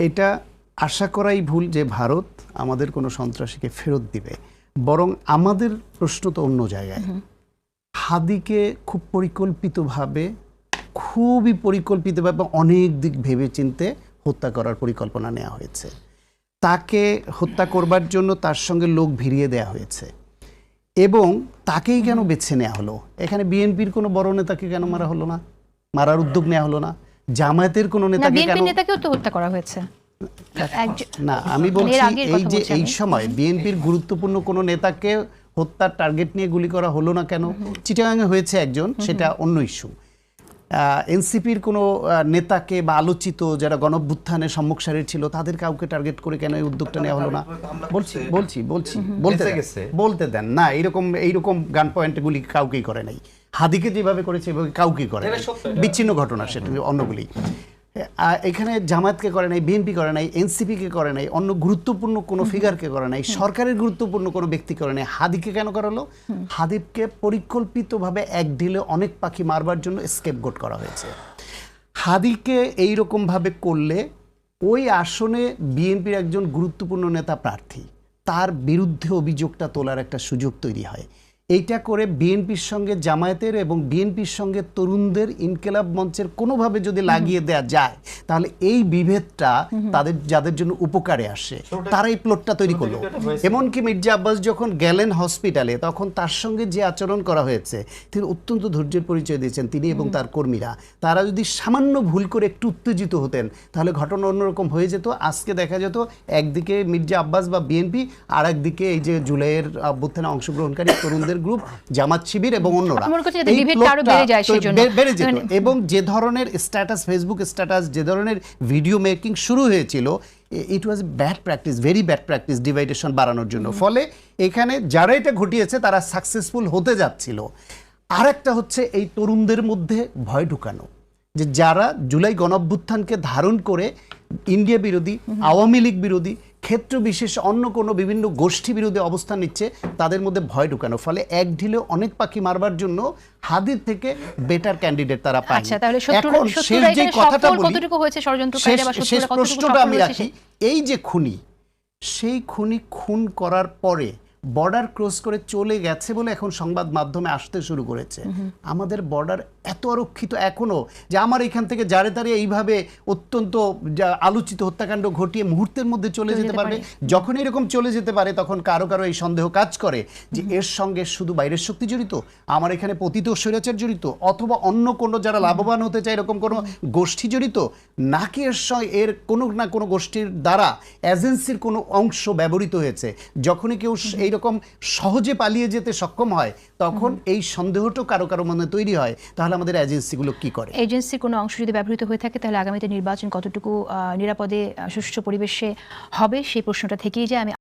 এটা আশা করাই ভুল যে ভারত আমাদের কোনো সন্ত্রাসীকে ফেরত দিবে। বরং আমাদের প্রশ্ন তো অন্য জায়গায়। হাদিকে খুব পরিকল্পিতভাবে খুবই পরিকল্পিতভাবে অনেক দিক ভেবে চিনতে হত্যা করার পরিকল্পনা নেওয়া হয়েছে। তাকে হত্যা করবার জন্য তার সঙ্গে লোক ভিড়িয়ে দেওয়া হয়েছে। এবং তাকেই কেন বেছে নেওয়া হলো? এখানে বিএনপির কোনো বড় নেতাকে কেন মারা হলো না? মারার উদ্যোগ নেওয়া হলো না? জামায়াতের কোনো নেতাকে বিএনপি কেন নেতাকেও তো হত্যা করা হয়েছে। না আমি বলছি এই যে এই সময় বিএনপির গুরুত্বপূর্ণ কোনো নেতাকে হত্যার টার্গেট নিয়ে গুলি করা হলো না কেন? চিটাগাঙে হয়েছে একজন সেটা অন্য ইস্যু এনসিপির কোনো নেতাকে বা আলোচিত যারা গণভ্যুত্থানের সম্মুখ সারির ছিল তাদের কাউকে টার্গেট করে কেন এই উদ্যোগটা নেওয়া হলো না? বলছি বলছি বলছি বলতে গেছে। বলতে দেন। না এইরকম এইরকম গান পয়েন্টে গুলি কাউকেই করে নাই। হাদিকে যেভাবে করেছে এভাবে কাউকেই করে বিচ্ছিন্ন ঘটনা সেটা অন্যগুলি। এখানে জামায়াতকে করে নাই বিএনপি করে নাই এনসিপিকে করে নাই অন্য গুরুত্বপূর্ণ কোনো ফিগারকে করে নাই সরকারের গুরুত্বপূর্ণ কোনো ব্যক্তি করে নাই হাদিকে কেন করালো হাদিবকে পরিকল্পিতভাবে এক ঢিলে অনেক পাখি মারবার জন্য স্কেপ গোট করা হয়েছে। হাদিকে এইরকমভাবে করলে ওই আসনে বিএনপির একজন গুরুত্বপূর্ণ নেতা প্রার্থী তার বিরুদ্ধে অভিযোগটা তোলার একটা সুযোগ তৈরি হয়। এইটা করে বিএনপির সঙ্গে জামায়াতের এবং বিএনপির সঙ্গে তরুণদের ইনকেলাব মঞ্চের কোনোভাবে যদি লাগিয়ে দেয়া যায় তাহলে এই বিভেদটা তাদের যাদের জন্য উপকারে আসে। তারা এই প্লটটা তৈরি করল। এমনকি মির্জা আব্বাস যখন গেলেন হসপিটালে তখন তার সঙ্গে যে আচরণ করা হয়েছে তিনি অত্যন্ত ধৈর্যের পরিচয় দিয়েছেন তিনি এবং তার কর্মীরা। তারা যদি সামান্য ভুল করে একটু উত্তেজিত হতেন তাহলে ঘটনা অন্যরকম হয়ে যেত। আজকে দেখা যেত একদিকে মির্জা আব্বাস বা বিএনপি আর একদিকে এই যে জুলাইয়ের অভ্যুত্থানে অংশগ্রহণকারী তরুণদের গ্রুপ জামাত শিবির এবং অন্যরা। বেড়ে যেত। এবং যে ধরনের স্ট্যাটাস ফেসবুক স্ট্যাটাস যে ধরনের ভিডিও মেকিং শুরু হয়েছিল it was bad practice very bad practice ডিভাইডেশন বাড়ানোর জন্য। ফলে এখানে যারা এটা ঘটিয়েছে তারা সাকসেসফুল হতে যাচ্ছিল। আর একটা হচ্ছে এই তরুণদের মধ্যে ভয় ঢুকানো। যে যারা জুলাই গণঅভ্যুত্থানকে ধারণ করে ইন্ডিয়া বিরোধী আওয়ামী লীগ বিরোধী ক্ষেত্র বিশেষ অন্য কোনো বিভিন্ন গোষ্ঠী বিরুদ্ধে অবস্থান নিচ্ছে তাদের মধ্যে ভয় ঢুকানো। ফলে এক ঢিলে অনেক পাখি মারবার জন্য হাদির থেকে বেটার ক্যান্ডিডেট তারা পায় আচ্ছা তাহলে শেষ যে কথাটা বলি শেষ- প্রশ্নটা আমি রাখি। এই যে খুনি সেই খুনি খুন করার পরে বর্ডার ক্রস করে চলে গেছে বলে এখন সংবাদ মাধ্যমে আসতে শুরু করেছে। আমাদের বর্ডার এত আরক্ষিত এখনও যে আমার এখান থেকে যারে তারে এইভাবে অত্যন্ত যা আলোচিত হত্যাকাণ্ড ঘটিয়ে মুহূর্তের মধ্যে চলে যেতে পারবে। যখন এরকম চলে যেতে পারে তখন কারও কারও এই সন্দেহ কাজ করে যে এর সঙ্গে শুধু বাইরের শক্তি জড়িত আমার এখানে পতিত স্বৈরাচার জড়িত অথবা অন্য কোনো যারা লাভবান হতে চায় এরকম কোনো গোষ্ঠী জড়িত নাকি এর সঙ্গে এর কোনো না কোনো গোষ্ঠীর দ্বারা এজেন্সির কোনো অংশ ব্যবহৃত হয়েছে। যখনই কেউ এইরকম সহজে পালিয়ে যেতে সক্ষম হয় তখন এই সন্দেহটা কারও কারও মনে তৈরি হয়। তাহলে আমাদের এজেন্সিগুলো কি করে? এজেন্সি কোনো অংশ যদি ব্যবহৃত হয়ে থাকে তাহলে আগামীতে নির্বাচন কতটুকু নিরাপদে সুষ্ঠু পরিবেশে হবে সেই প্রশ্নটা থেকেই যায়। আমি